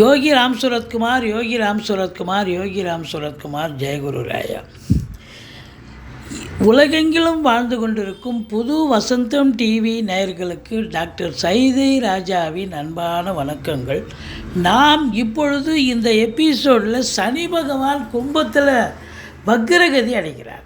யோகி ராம் சுரத்குமார் யோகி ராம் சுரத்குமார் யோகி ராம் சுரத்குமார் ஜெயகுரு ராயா உலகெங்கிலும் வாழ்ந்து கொண்டிருக்கும் புது வசந்தம் டிவி நேயர்களுக்கு டாக்டர் சைதை ராஜாவின் அன்பான வணக்கங்கள். நாம் இப்பொழுது இந்த எபிசோடில் சனி பகவான் கும்பத்தில் வக்ரகதி அடைகிறார்.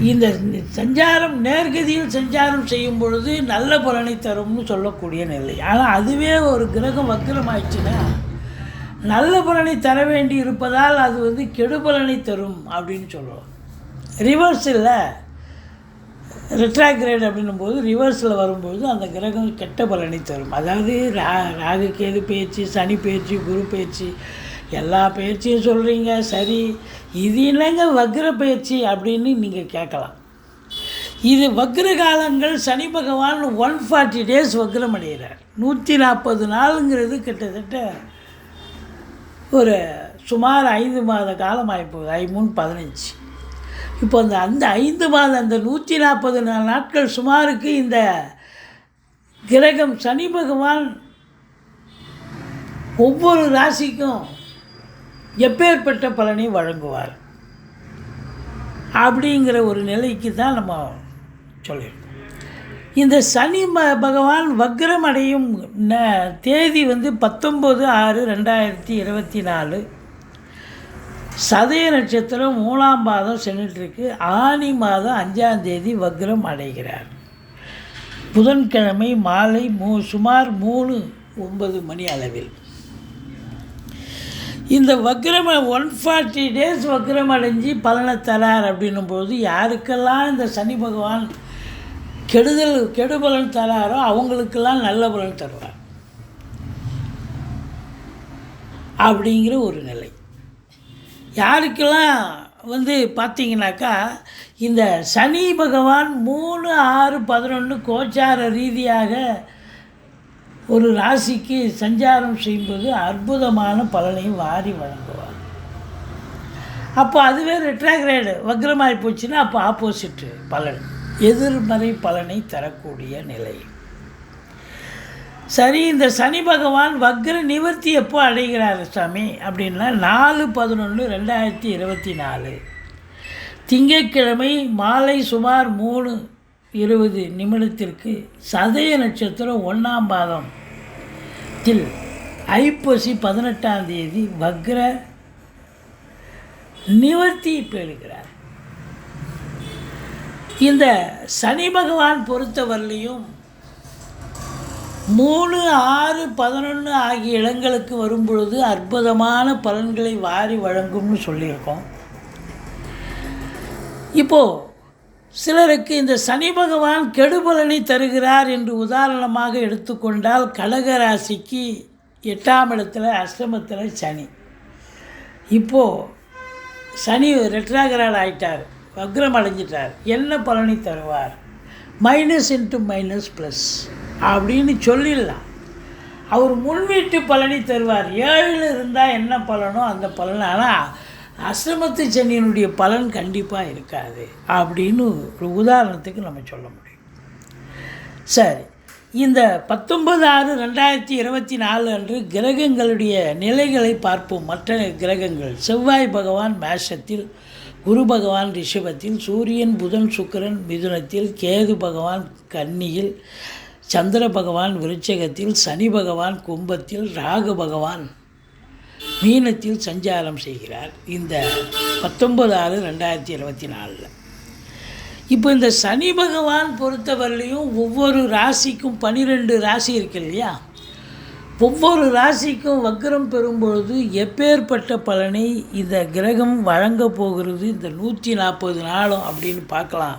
இந்த சஞ்சாரம் நேர்கதியில் சஞ்சாரம் செய்யும் பொழுது நல்ல பலனை தரும்னு சொல்லக்கூடிய நிலை. ஆனால் அதுவே ஒரு கிரகம் வக்கிரமாயிடுச்சுன்னா நல்ல பலனை தர வேண்டி இருப்பதால் அது வந்து கெடு பலனை தரும் அப்படின்னு சொல்லுவோம் ரிவர்ஸில் ரிட்ராக்ரேட் அப்படின்னும் போது ரிவர்ஸில் வரும்போது அந்த கிரகம் கெட்ட பலனை தரும். அதாவது ரா ராகு கேது பேச்சு சனி பேச்சு குரு பேச்சு எல்லா பயிற்சியும் சொல்கிறீங்க சரி. இது என்னங்க வக்ர பயிற்சி அப்படின்னு நீங்கள் கேட்கலாம். இது வக்ர காலங்கள் சனி பகவான் ஒன் ஃபார்ட்டி டேஸ் வக்ரம் அடைகிறார். நூற்றி நாற்பது நாளுங்கிறது கிட்டத்தட்ட ஒரு சுமார் ஐந்து மாத காலம் ஆகிப்போகுது ஐ மூணு பதினஞ்சு. இப்போ அந்த அந்த ஐந்து மாதம் அந்த நூற்றி நாற்பது நாட்கள் சுமாருக்கு இந்த கிரகம் சனி பகவான் ஒவ்வொரு ராசிக்கும் எப்பேற்பட்ட பலனை வழங்குவார்? அப்படிங்கிற ஒரு நிலைக்கு தான் நம்ம சொல்லியிருக்கோம். இந்த சனி ம பகவான் வக்ரம் அடையும் ந- தேதி வந்து பத்தொம்பது ஆறு ரெண்டாயிரத்தி இருபத்தி நாலு. சதய நட்சத்திரம் மூணாம் மாதம் சென்றுட்டுருக்கு. ஆனி மாதம் அஞ்சாம் தேதி வக்ரம் அடைகிறார். புதன்கிழமை மாலை மூ சுமார் மூணு ஒன்பது மணி அளவில். இந்த வக்ரம் ஒன் ஃபார்ட்டி டேஸ் வக்ரம் அடைஞ்சு பலனை தரார் அப்படின்னும் போது யாருக்கெல்லாம் இந்த சனி பகவான் கெடுதல் கெடுபலன் தராரோ அவங்களுக்கெல்லாம் நல்ல பலன் தருவார். அப்படிங்கிற ஒரு நிலை. யாருக்கெல்லாம் வந்து பார்த்தீங்கன்னாக்கா இந்த சனி பகவான் மூணு ஆறு பதினொன்று கோச்சார ரீதியாக ஒரு ராசிக்கு சஞ்சாரம் செய்யும்போது அற்புதமான பலனையும் வாரி வழங்குவார். அப்போ அதுவே ரெட்ராகிரேடு வக்ரமாகி போச்சுன்னா அப்போ ஆப்போசிட்டு பலன். எதிர்மறை பலனை தரக்கூடிய நிலை. சரி இந்த சனி பகவான் வக்ர நிவர்த்தி எப்போ அடைகிறார் சாமி? அப்படின்னா நாலு பதினொன்று ரெண்டாயிரத்தி இருபத்தி நாலு. திங்கட்கிழமை மாலை சுமார் மூணு இருபது நிமிடத்திற்கு சதய நட்சத்திரம் ஒன்றாம் பாதம். மாதத்தில் ஐப்பசி பதினெட்டாம் தேதி வக்ர நிவர்த்தி பெறுகிறார். இந்த சனி பகவான் பொறுத்தவரையிலையும் மூணு ஆறு பதினொன்று ஆகிய இடங்களுக்கு வரும் பொழுது அற்புதமான பலன்களை வாரி வழங்கும்னு சொல்லியிருக்கோம். இப்போது சிலருக்கு இந்த சனி பகவான் கெடுபலனை தருகிறார் என்று உதாரணமாக எடுத்துக்கொண்டால் கடகராசிக்கு எட்டாம் இடத்துல அஷ்டமத்தில் சனி. இப்போது சனி ரெட்ராகரால் ஆயிட்டார் வக்ரம் அடைஞ்சிட்டார் என்ன பலனை தருவார்? மைனஸ் இன்ட்டு மைனஸ் ப்ளஸ் அப்படின்னு சொல்லிடலாம். அவர் முன்வீட்டு பலனை தருவார். ஏழில் இருந்தால் என்ன பலனோ அந்த பலன். ஆனால் அசிரமத்து சனியினுடைய பலன் கண்டிப்பாக இருக்காது அப்படின்னு ஒரு உதாரணத்துக்கு நம்ம சொல்ல முடியும். சரி இந்த பத்தொன்பது ஆறு ரெண்டாயிரத்தி இருபத்தி நாலு அன்று கிரகங்களுடைய நிலைகளை பார்ப்போம். மற்ற கிரகங்கள் செவ்வாய் பகவான் மேஷத்தில் குரு பகவான் ரிஷபத்தில் சூரியன் புதன் சுக்கிரன் மிதுனத்தில் கேது பகவான் கன்னியில் சந்திர பகவான் விருச்சகத்தில் சனி பகவான் கும்பத்தில் ராகு பகவான் மீனத்தில் சஞ்சாரம் செய்கிறார் இந்த பத்தொன்பது ஆறு ரெண்டாயிரத்தி இருபத்தி நாலில். இப்போ இந்த சனி பகவான் பொறுத்தவரையிலையும் ஒவ்வொரு ராசிக்கும் பன்னிரெண்டு ராசி இருக்கு இல்லையா? ஒவ்வொரு ராசிக்கும் வக்ரம் பெறும்பொழுது எப்பேற்பட்ட பலனை இந்த கிரகம் வழங்க போகிறது? இந்த நூற்றி நாற்பது நாளும் அப்படின்னு பார்க்கலாம்.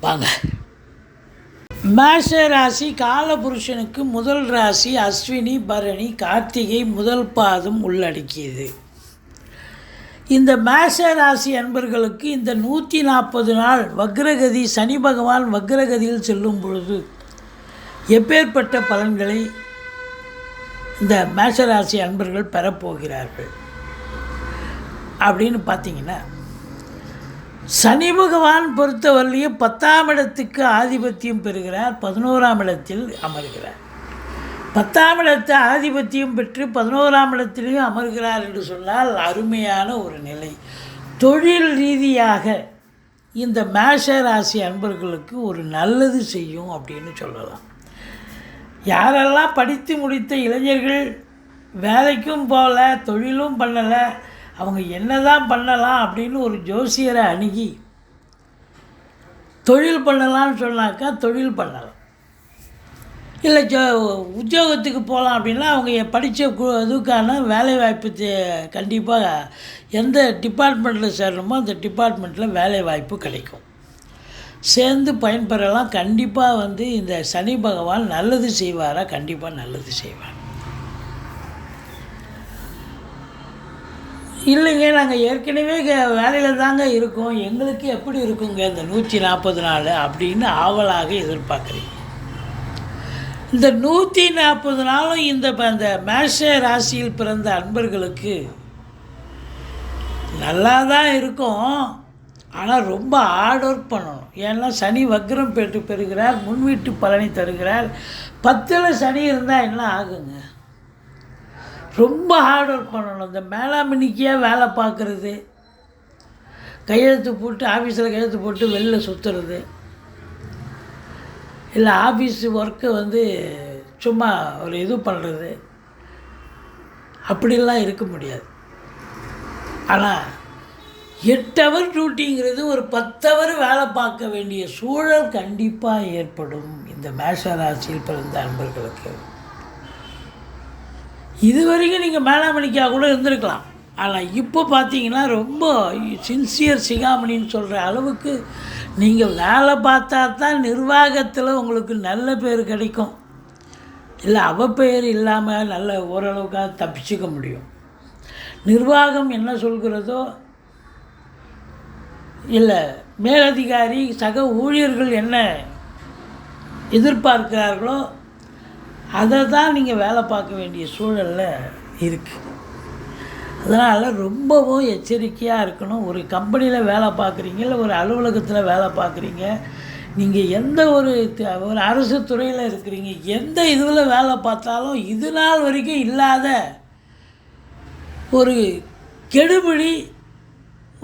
வாங்க. மேஷ ராசி காலபுருஷனுக்கு முதல் ராசி அஸ்வினி பரணி கார்த்திகை முதல் பாதம் உள்ளடக்கியது. இந்த மேஷ ராசி அன்பர்களுக்கு இந்த நூற்றி நாற்பது நாள் வக்ரகதி சனி பகவான் வக்ரகதியில் செல்லும் பொழுது எப்பேற்பட்ட பலன்களை இந்த மேஷராசி அன்பர்கள் பெறப்போகிறார்கள் அப்படின்னு பார்த்தீங்கன்னா சனி பகவான் பொறுத்தவரையிலையும் பத்தாம் இடத்துக்கு ஆதிபத்தியம் பெறுகிறார் பதினோராம் இடத்தில் அமர்கிறார். பத்தாம் இடத்தை ஆதிபத்தியம் பெற்று பதினோராம் இடத்திலையும் அமர்கிறார் என்று சொன்னால் அருமையான ஒரு நிலை. தொழில் ரீதியாக இந்த மேஷ ராசி அன்பர்களுக்கு ஒரு நல்லது செய்யும் அப்படின்னு சொல்லலாம். யாரெல்லாம் படித்து முடித்த இளைஞர்கள் வேலைக்கும் போகல தொழிலும் பண்ணலை அவங்க என்ன தான் பண்ணலாம் அப்படின்னு ஒரு ஜோசியரை அணுகி தொழில் பண்ணலாம்னு சொன்னாக்கா தொழில் பண்ணலாம். இல்லை ஜோ உத்தியோகத்துக்கு போகலாம் அப்படின்னா அவங்க படித்த கு இதுக்கான வேலைவாய்ப்பு கண்டிப்பாக எந்த டிபார்ட்மெண்ட்டில் சேரணுமோ அந்த டிபார்ட்மெண்ட்டில் வேலைவாய்ப்பு கிடைக்கும். சேர்ந்து பயன்பெறலாம். கண்டிப்பாக வந்து இந்த சனி பகவான் நல்லது செய்வாரா? கண்டிப்பாக நல்லது செய்வார். இல்லைங்க நாங்கள் ஏற்கனவே வேலையில் தாங்க இருக்கோம். எங்களுக்கு எப்படி இருக்குங்க இந்த நூற்றி நாற்பது நாள் அப்படின்னு ஆவலாக எதிர்பார்க்குறீங்க. இந்த நூற்றி நாற்பது நாளும் இந்த அந்த மேஷ ராசியில் பிறந்த அன்பர்களுக்கு நல்லா தான் இருக்கும். ஆனால் ரொம்ப ஹார்ட் ஒர்க் பண்ணணும். ஏன்னா சனி வக்ரம் பெற்று பெறுகிறார் முன்வீட்டு பலனை தருகிறார். பத்தில் சனி இருந்தால் என்ன ஆகுங்க? ரொம்ப ஹார்ட் ஒர்க் பண்ணணும். இந்த மேலாமணிக்கியாக வேலை பார்க்குறது. கையெழுத்து போட்டு ஆஃபீஸில் கையெழுத்து போட்டு வெளில சுற்றுறது இல்லை ஆஃபீஸ் ஒர்க்கை வந்து சும்மா ஒரு இது பண்ணுறது அப்படிலாம் இருக்க முடியாது. ஆனால் எட்டு ஹவர் டியூட்டிங்கிறது ஒரு பத்து ஹவர் வேலை பார்க்க வேண்டிய சூழல் கண்டிப்பாக ஏற்படும். இந்த மேஷ ராசியில் பிறந்த அன்பர்களுக்கு. இது வரைக்கும் நீங்கள் மேலாமணிக்காக கூட இருந்திருக்கலாம். ஆனால் இப்போ பார்த்தீங்கன்னா ரொம்ப சின்சியர் சிகாமணின்னு சொல்கிற அளவுக்கு நீங்கள் வேலை பார்த்தா தான் நிர்வாகத்தில் உங்களுக்கு நல்ல பேர் கிடைக்கும். இல்லை அவப்பெயர் இல்லாமல் நல்ல ஓரளவுக்காக தப்பிச்சுக்க முடியும். நிர்வாகம் என்ன சொல்கிறதோ இல்லை மேலதிகாரி சக ஊழியர்கள் என்ன எதிர்பார்க்கிறார்களோ அதை தான் நீங்கள் வேலை பார்க்க வேண்டிய சூழலில் இருக்குது அதனால் ரொம்பவும் எச்சரிக்கையாக இருக்கணும். ஒரு கம்பெனியில் வேலை பார்க்குறீங்க இல்லை ஒரு அலுவலகத்தில் வேலை பார்க்குறீங்க நீங்கள் எந்த ஒரு ஒரு அரசு துறையில் இருக்கிறீங்க எந்த இதில் வேலை பார்த்தாலும் இது நாள் வரைக்கும் இல்லாத ஒரு கெடுபிடி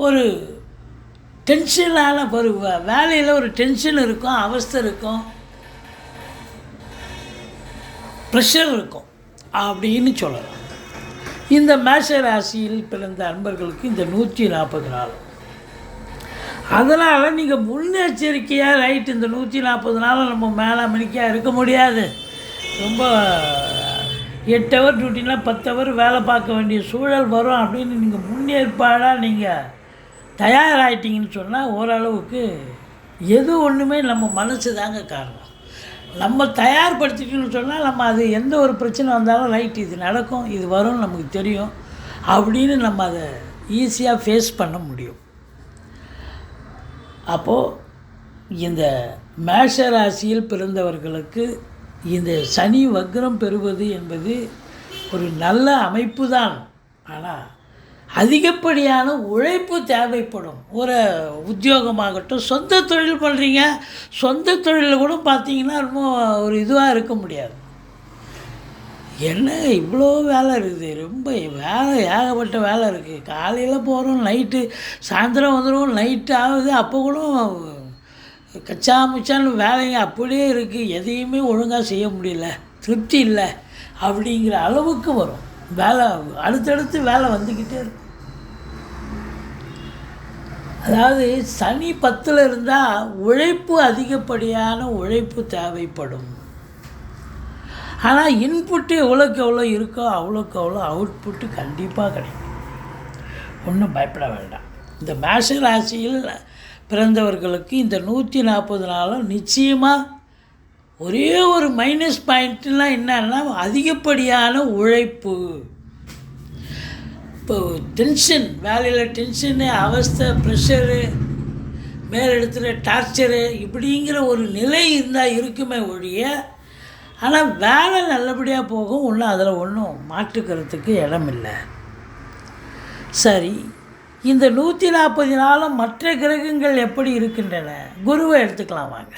ஒரு டென்ஷனான ஒரு வேலையில் ஒரு டென்ஷன் இருக்கும் அவஸ்தை இருக்கும். ப்ரெஷர் இருக்கும். அப்படின்னு சொல்லலாம். இந்த மேஷ ராசியில் பிறந்த அன்பர்களுக்கு இந்த நூற்றி நாற்பது நாள் அதனால் நீங்கள் முன்னெச்சரிக்கையாக ரைட் இந்த நூற்றி நாற்பது நாள் நம்ம மேலே மணிக்காக இருக்க முடியாது. ரொம்ப எட்டு ஹவர் டியூட்டினா பத்து ஹவர் வேலை பார்க்க வேண்டிய சூழல் வரும் அப்படின்னு நீங்கள் முன்னேற்பாடாக நீங்கள் தயாராகிட்டீங்கன்னு சொன்னால் ஓரளவுக்கு எது ஒன்றுமே நம்ம மனசு தாங்க காரணம். நம்ம தயார்படுத்திட்டோம்னு சொன்னால் நம்ம அது எந்த ஒரு பிரச்சனை வந்தாலும் ரைட் இது நடக்கும் இது வரும்னு நமக்கு தெரியும் அப்படின்னு நம்ம அதை ஈஸியாக ஃபேஸ் பண்ண முடியும். அப்போது இந்த மேஷ ராசியில் பிறந்தவர்களுக்கு இந்த சனி வக்ரம் பெறுவது என்பது ஒரு நல்ல அமைப்பு தான். ஆனால் அதிகப்படியான உழைப்பு தேவைப்படும். ஒரு உத்தியோகமாகட்டும் சொந்த தொழில் பண்ணுறீங்க சொந்த தொழிலில் கூட பார்த்தீங்கன்னா ரொம்ப ஒரு இதுவாக இருக்க முடியாது. என்ன இவ்வளோ வேலை இருக்குது? ரொம்ப வேலை ஏகப்பட்ட வேலை இருக்குது காலையில் போகிறோம் நைட்டு சாயந்தரம் வந்துடும் நைட்டு ஆகுது அப்போ கூட கச்சா முச்சான்னு வேலைங்க அப்படியே இருக்குது எதையுமே ஒழுங்காக செய்ய முடியல திருப்தி இல்லை அப்படிங்கிற அளவுக்கு வரும். வேலை அடுத்தடுத்து வேலை வந்துக்கிட்டே இருக்கும் அதாவது சனி பத்தில் இருந்தால் உழைப்பு அதிகப்படியான உழைப்பு தேவைப்படும். ஆனால் இன்புட்டு எவ்வளோக்கு எவ்வளோ இருக்கோ அவ்வளோக்கு அவ்வளோ அவுட்புட்டு கண்டிப்பாக கிடைக்கும். ஒன்றும் பயப்பட வேண்டாம். இந்த மேஷ ராசியில் பிறந்தவர்களுக்கு இந்த நூற்றி நாற்பது நாளும் நிச்சயமாக ஒரே ஒரு மைனஸ் பாயிண்ட்லாம் என்னன்னா அதிகப்படியான உழைப்பு. இப்போ டென்ஷன் வேலையில் டென்ஷனு அவஸ்தை ப்ரெஷரு மேலிடத்துல டார்ச்சரு இப்படிங்கிற ஒரு நிலை இருந்தால் இருக்குமே ஒழிய ஆனால் வேலை நல்லபடியாக போகும் ஒன்றும் அதில் ஒன்றும் மாற்றுக்கிறதுக்கு இடம் இல்லை சரி இந்த நூற்றி நாற்பது நாளும் மற்ற கிரகங்கள் எப்படி இருக்கின்றன? குருவை எடுத்துக்கலாம் வாங்க.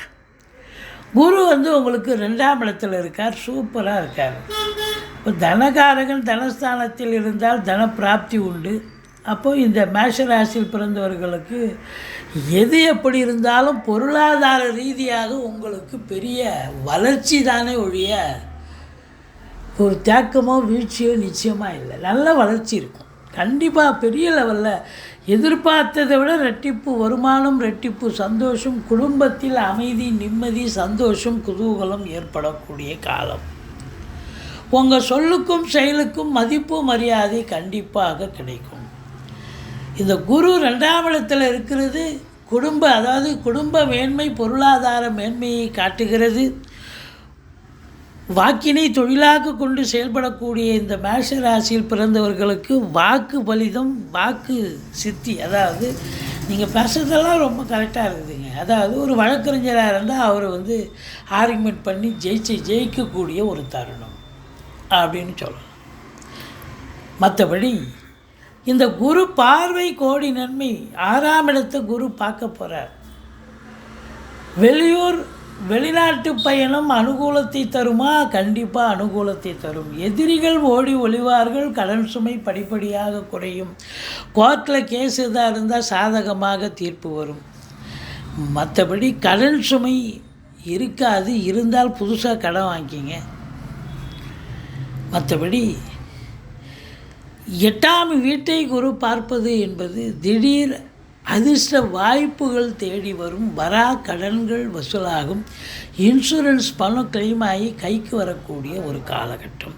குரு வந்து உங்களுக்கு ரெண்டாம் இடத்துல இருக்கார் சூப்பராக இருக்கார். இப்போ தனகாரகன் தனஸ்தானத்தில் இருந்தால் தன பிராப்தி உண்டு. அப்போது இந்த மேஷ ராசியில் பிறந்தவர்களுக்கு எது எப்படி இருந்தாலும் பொருளாதார ரீதியாக உங்களுக்கு பெரிய வளர்ச்சி தானே ஒழிய ஒரு தேக்கமோ வீழ்ச்சியோ நிச்சயமாக இல்லை. நல்ல வளர்ச்சி இருக்கும். கண்டிப்பாக பெரிய லெவலில் எதிர்பார்த்ததை விட ரெட்டிப்பு வருமானம் ரெட்டிப்பு சந்தோஷம் குடும்பத்தில் அமைதி நிம்மதி சந்தோஷம் குதூகலம் ஏற்படக்கூடிய காலம். உங்கள் சொல்லுக்கும் செயலுக்கும் மதிப்பு மரியாதை கண்டிப்பாக கிடைக்கும். இந்த குரு ரெண்டாம் இடத்தில் இருக்கிறது குடும்ப அதாவது குடும்ப மேன்மை பொருளாதார மேன்மையை காட்டுகிறது. வாக்கினை தொழிலாக கொண்டு செயல்படக்கூடிய இந்த மேஷ ராசியில் பிறந்தவர்களுக்கு வாக்கு பலிதம் வாக்கு சித்தி அதாவது நீங்கள் பேசுறதெல்லாம் ரொம்ப கரெக்டாக இருக்குதுங்க. அதாவது ஒரு வழக்கறிஞராக இருந்தால் அவர் வந்து ஆர்குமெண்ட் பண்ணி ஜெயிச்சு ஜெயிக்கக்கூடிய ஒரு தருணம் அப்படின்னு சொல்லலாம். மற்றபடி இந்த குரு பார்வை கோடி நன்மை ஆறாம் இடத்தை குரு பார்க்க போகிறார் வெளியூர் வெளிநாட்டு பயணம் அனுகூலத்தை தருமா? கண்டிப்பாக அனுகூலத்தை தரும். எதிரிகள் ஓடி ஒளிவார்கள் கடன் சுமை படிப்படியாக குறையும். கோர்ட்டில் கேஸ் எதாக இருந்தால் சாதகமாக தீர்ப்பு வரும். மற்றபடி கடன் சுமை இருக்காது. இருந்தால் புதுசாக கடன் வாங்கிக்கிங்க மற்றபடி எட்டாம் வீட்டை குரு பார்ப்பது என்பது திடீர் அதிர்ஷ்ட வாய்ப்புகள் தேடி வரும். வரா கடன்கள் வசூலாகும். இன்சூரன்ஸ் பணம் கிளைம் ஆகி கைக்கு வரக்கூடிய ஒரு காலகட்டம்.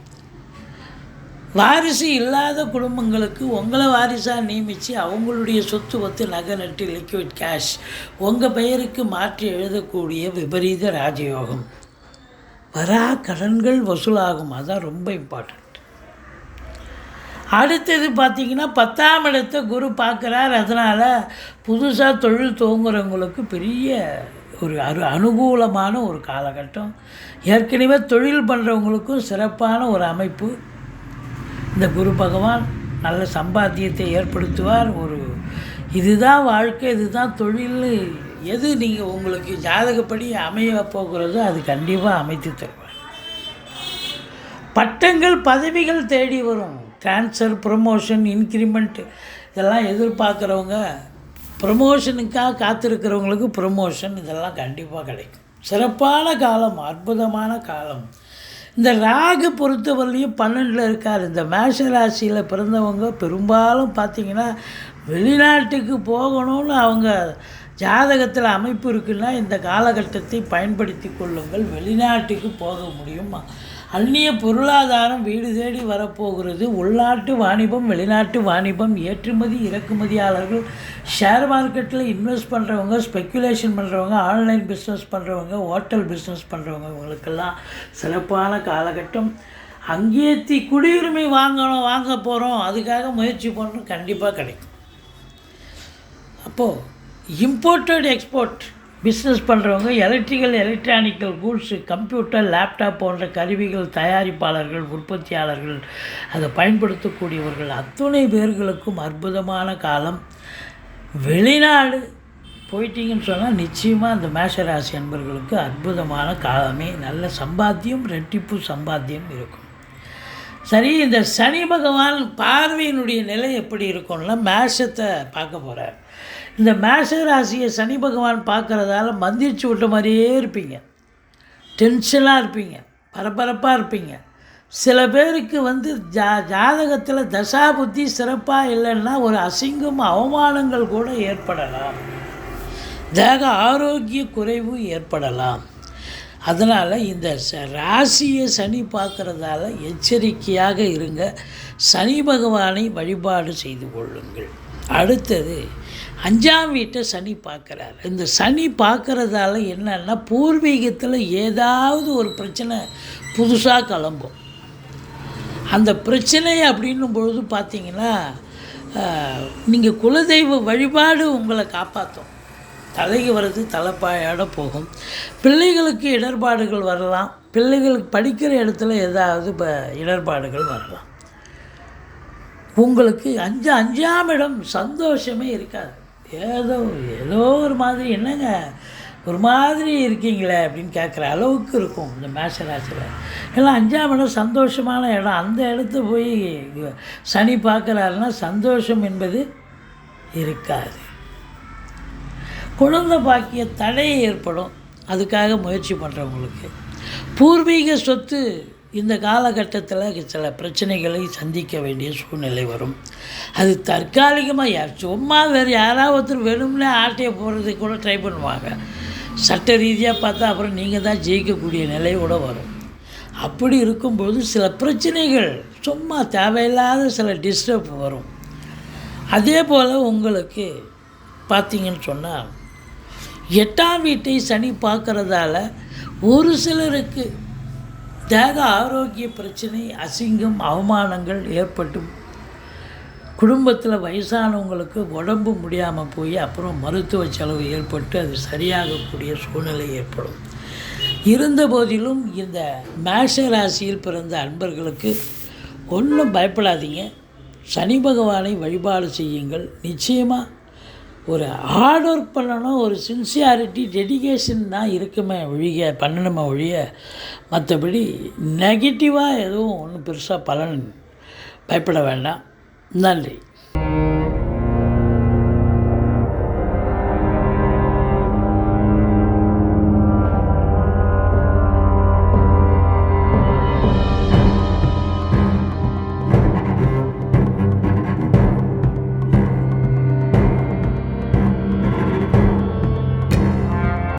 வாரிசு இல்லாத குடும்பங்களுக்கு உங்களை வாரிசாக நியமித்து அவங்களுடைய சொத்து ஒத்து நகை நட்டு லிக்விட் கேஷ் உங்கள் பெயருக்கு மாற்றி எழுதக்கூடிய விபரீத ராஜயோகம். வரா கடன்கள் வசூலாகும். அதான் ரொம்ப இம்பார்ட்டண்ட் அடுத்தது பார்த்திங்கன்னா பத்தாம் இடத்தை குரு பார்க்குறார். அதனால் புதுசாக தொழில் துவங்குறவங்களுக்கு பெரிய ஒரு அரு அனுகூலமான ஒரு காலகட்டம். ஏற்கனவே தொழில் பண்ணுறவங்களுக்கும் சிறப்பான ஒரு அமைப்பு. இந்த குரு பகவான் நல்ல சம்பாத்தியத்தை ஏற்படுத்துவார். ஒரு இதுதான் வாழ்க்கை இதுதான் தொழில் எது நீங்கள் உங்களுக்கு ஜாதகப்படி அமைய போகிறதோ அது கண்டிப்பாக அமைத்து தருவார். பட்டங்கள் பதவிகள் தேடி வரும். ட்ரான்ஸ்ஃபர் ப்ரொமோஷன் இன்க்ரிமெண்ட் இதெல்லாம் எதிர்பார்க்குறவங்க ப்ரொமோஷனுக்காக காத்திருக்கிறவங்களுக்கு ப்ரொமோஷன் இதெல்லாம் கண்டிப்பாக கிடைக்கும். சிறப்பான காலம் அற்புதமான காலம். இந்த ராகு பொறுத்தவரையிலையும் பன்னெண்டில் இருக்கார். இந்த மேஷ ராசியில் பிறந்தவங்க பெரும்பாலும் பார்த்திங்கன்னா வெளிநாட்டுக்கு போகணும்னு அவங்க ஜாதகத்தில் அமைப்பு இருக்குன்னா இந்த காலகட்டத்தை பயன்படுத்தி கொள்ளுங்கள். வெளிநாட்டுக்கு போக முடியும்? அந்நிய பொருளாதாரம் வீடு தேடி வரப்போகிறது. உள்நாட்டு வாணிபம் வெளிநாட்டு வாணிபம் ஏற்றுமதி இறக்குமதியாளர்கள் ஷேர் மார்க்கெட்டில் இன்வெஸ்ட் பண்ணுறவங்க ஸ்பெக்குலேஷன் பண்ணுறவங்க ஆன்லைன் பிஸ்னஸ் பண்ணுறவங்க ஹோட்டல் பிஸ்னஸ் பண்ணுறவங்க இவங்களுக்கெல்லாம் சிறப்பான காலகட்டம். அங்கேயே குடியுரிமை வாங்கணும் வாங்க போகிறோம் அதுக்காக முயற்சி பண்ணணும். கண்டிப்பாக கிடைக்கும். அப்போது இம்போர்ட்டட் எக்ஸ்போர்ட் பிஸ்னஸ் பண்ணுறவங்க electrical electronical goods computer laptop போன்ற கருவிகள் தயாரிப்பாளர்கள் உற்பத்தியாளர்கள் அதை பயன்படுத்தக்கூடியவர்கள் அத்துணை பேர்களுக்கும் அற்புதமான காலம். வெளிநாடு போயிட்டீங்கன்னு சொன்னால் நிச்சயமாக அந்த மேஷராசி அன்பர்களுக்கு அற்புதமான காலமே. நல்ல சம்பாத்தியம் ரெட்டிப்பு சம்பாத்தியம் இருக்கும். சரி இந்த சனி பகவான் பார்வையினுடைய நிலை எப்படி இருக்கும்னா மேஷத்தை பார்க்க போகிறார் இந்த மேஷ ராசியை சனி பகவான் பார்க்குறதால மந்திரிச்சு விட்ட மாதிரியே இருப்பீங்க. டென்ஷனாக இருப்பீங்க. பரபரப்பாக இருப்பீங்க. சில பேருக்கு வந்து ஜா ஜாதகத்தில் தசா புத்தி சிறப்பாக இல்லைன்னா ஒரு அசிங்கம் அவமானங்கள் கூட ஏற்படலாம். தேக ஆரோக்கிய குறைவு ஏற்படலாம். அதனால் இந்த ச ராசியை சனி பார்க்குறதால எச்சரிக்கையாக இருங்க. சனி பகவானை வழிபாடு செய்து கொள்ளுங்கள். அடுத்தது அஞ்சாம் வீட்டை சனி பார்க்குறாரு. இந்த சனி பார்க்குறதால என்னன்னா பூர்வீகத்தில் ஏதாவது ஒரு பிரச்சனை புதுசாக கிளம்பும். அந்த பிரச்சனை அப்படின்னும் பொழுது பார்த்தீங்கன்னா நீங்கள் குலதெய்வ வழிபாடு உங்களை காப்பாற்றும் தலைக்கு வர்றது தலைப்பாயோட போகும். பிள்ளைகளுக்கு இடர்பாடுகள் வரலாம். பிள்ளைகளுக்கு படிக்கிற இடத்துல ஏதாவது இப்போ இடர்பாடுகள் வரலாம். உங்களுக்கு அஞ்சு அஞ்சாம் இடம் சந்தோஷமே இருக்காது. ஏதோ ஏதோ ஒரு மாதிரி என்னங்க? ஒரு மாதிரி இருக்கீங்களே அப்படின்னு கேட்குற அளவுக்கு இருக்கும் இந்த மேஷ ராசியில் எல்லாம் அஞ்சாம் இடம் சந்தோஷமான இடம். அந்த இடத்து போய் சனி பார்க்குறாருன்னா சந்தோஷம் என்பது இருக்காது. குழந்தை பாக்கிய தடை ஏற்படும். அதுக்காக முயற்சி பண்ணுறவங்களுக்கு பூர்வீக சொத்து இந்த காலகட்டத்தில் சில பிரச்சனைகளை சந்திக்க வேண்டிய சூழ்நிலை வரும். அது தற்காலிகமாக யார் சும்மா வேறு யாராவது ஒருத்தர் வேணும்னே ஆட்டையை போடுறதுக்கு கூட ட்ரை பண்ணுவாங்க. சட்ட ரீதியாக பார்த்தா அப்புறம் நீங்கள் தான் ஜெயிக்கக்கூடிய நிலையோடு வரும். அப்படி இருக்கும்போது சில பிரச்சனைகள் சும்மா தேவையில்லாத சில டிஸ்டர்ப் வரும். அதே போல் உங்களுக்கு பார்த்தீங்கன்னு சொன்னால் எட்டாம் வீட்டை சனி பார்க்குறதால ஒரு சிலருக்கு தேக ஆரோக்கிய பிரச்சனை அசிங்கம் அவமானங்கள் ஏற்பட்டும். குடும்பத்தில் வயசானவங்களுக்கு உடம்பு முடியாமல் போய் அப்புறம் மருத்துவ செலவு ஏற்பட்டு அது சரியாகக்கூடிய சூழ்நிலை ஏற்படும். இருந்த போதிலும் இந்த மேஷ ராசியில் பிறந்த அன்பர்களுக்கு ஒன்றும் பயப்படாதீங்க. சனி பகவானை வழிபாடு செய்யுங்கள். நிச்சயமாக ஒரு ஹார்ட் ஒர்க் பண்ணணும் ஒரு சின்சியாரிட்டி டெடிகேஷன் தான் இருக்குமே ஒழிய பண்ணணுமே ஒழிய மற்றபடி நெகட்டிவாக எதுவும் ஒன்றும் பெருசாக பலன் பயப்பட வேண்டாம். நன்றி.